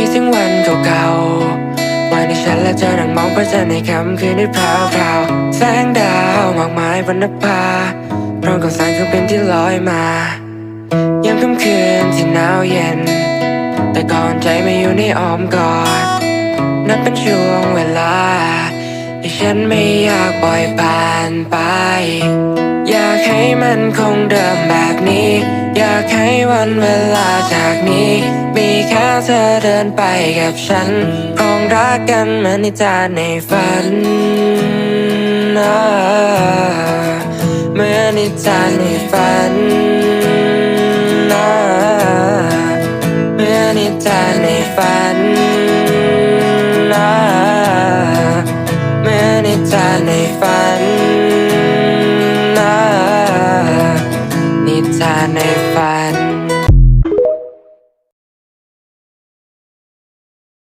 คิดถึงวันเก่าๆวันที่ฉันและเธอนั่งมองพระจันทร์ในค่ำคืนที่พราวพราวๆแสงดาวมากมายบนนภาพร้อมกับแสงเครื่องบินที่ลอยมายามค่ำคืนที่หนาวเย็น แต่ก่อนใจไม่อยู่ในอ้อมกอด นับเป็นช่วงเวลาที่ฉันไม่อยากปล่อยผ่านไป อยากให้มันคงเดิมแบบ ให้วันเวลาจากนี้ มีแค่เธอเดินไปกับฉันคงรักกันเหมือนในจานในฝันเหมือนในจานในฝันเหมือนในจานในฝันอ่าเหมือนในจานใน time if I